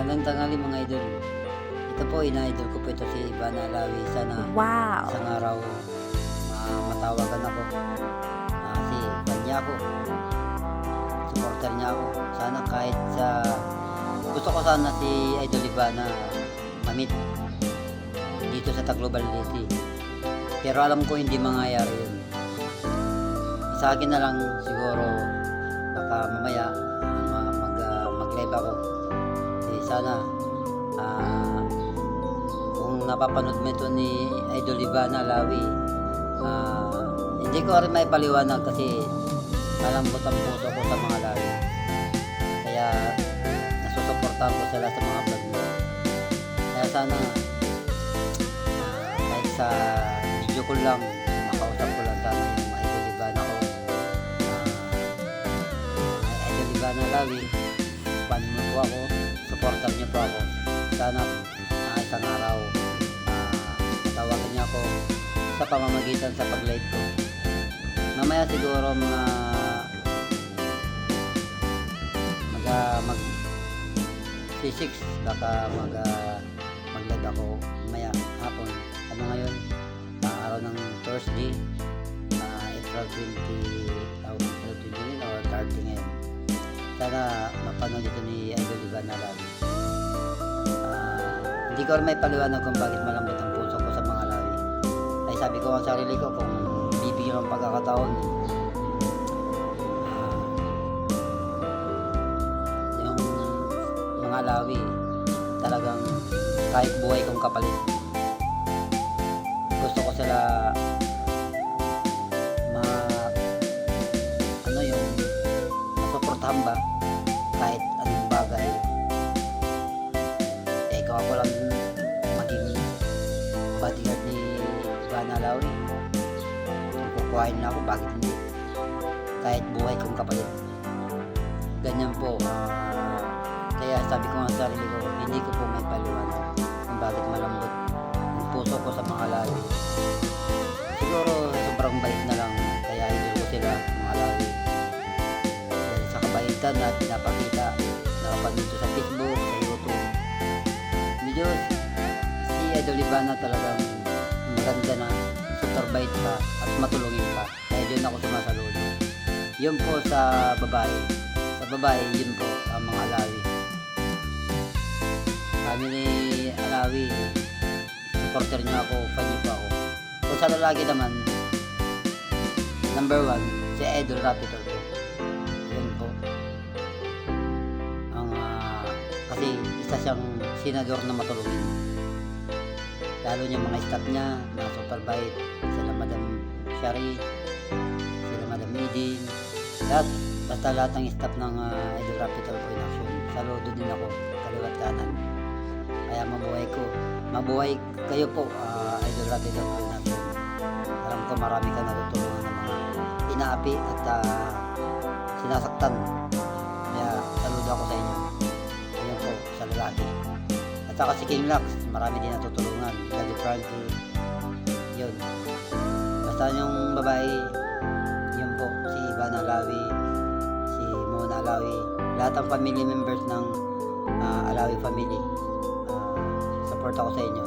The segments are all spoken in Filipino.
Magandang tanghali mga idol. Ito po, ina-idol ko po ito si Ivana Alawi. Sana Wow. isang araw ah, matawagan ako. Kasi fan niya ako. Supporter niya ako. Sana kahit sa... Gusto ko sana si Idol Ivana mamit dito sa Tagloban City. Pero alam ko hindi mangyayari yun. Sa akin na lang siguro baka mamaya ah, ma- mag, ah, mag-live ako. Sana ah, kung napapanood mo ito ni Idol Ivana Lawi, ah, hindi ko rin may paliwanag kasi malambot ang puso ko sa mga Lawi. Kaya nasusuportahan ko sila sa mga vlog nila. Kaya sana ah, kahit sa video ko lang, makausap ko lang sana yung Idol Ivana ko. Ah, Idol Ivana Lawi, fan mo ako, supportan niyo po ako. Sana ah, isang araw ah, tawagan niya ako sa pamamagitan sa pag-live ko. Mamaya siguro mga mag ah, mag C6 baka mag ah, mag-live ako mamaya hapon. Ano ngayon? Ah, araw ng Thursday ah, April 20 oh, April 20 or 30 ngayon. Sana mapanood ito ni Idol Ivan na lagi. Ah, hindi ko may paliwanag kung bakit malambot ang puso ko sa mga lawi. Ay sabi ko ang sarili ko kung bibigyan ng pagkakataon ah, yung mga lawi talagang kahit buhay kong kapalit masuportahan ba? Kahit anong bagay. Eh ikaw ako lang maging bodyguard ni Ivana Lauri. Kukuhain na ako bakit hindi. Kahit buhay kong kapalit ganyan po. Kaya sabi ko nga sa sarili ko hindi ko po may paliwanag kung bakit malambot ang puso ko sa mga lawi siguro sobrang bait na kabaitan na pinapakita nakapanood ko sa Facebook, sa YouTube. Medyo si Idol Ivana talagang maganda na super bait pa at matulungin pa. Kaya doon ako sumasaludo yun po sa babae. Sa babae yun po ang mga alawi. Kami ni alawi supporter niyo ako fan niyo po ako. Kung sa lalaki naman number one si Idol Rapidor po kasi isa siyang senador na matulungin lalo niya mga staff niya na super bait sila Madam Shari sila Madam Edin lahat basta lahat ng staff ng uh, in action saludo din ako kaliwat kanan. Kaya mabuhay ko mabuhay kayo po uh, in action alam ko marami ka natutulungan ng mga inaapi at ah, sinasaktan lalaki at saka si King Lux marami din natutulungan. Daddy Frankie yun. Basta yung babae yun po. Si Ivan Alawi si Mona Alawi. Lahat ng family members ng ah, Alawi family Ah, support ako sa inyo.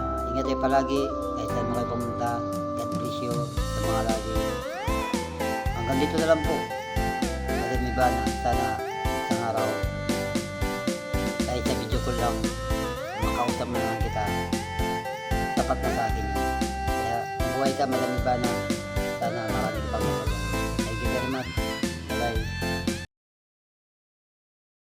Ah, ingat kayo palagi. Kahit saan mo kayo pumunta God bless you sa mga Alawi hanggang dito na lang po. Madam Ivana sana isang araw araw makausap mo naman kita tapat na sa akin. Kaya buhay ka madami ba na sana marami pang Thank you very much. Bye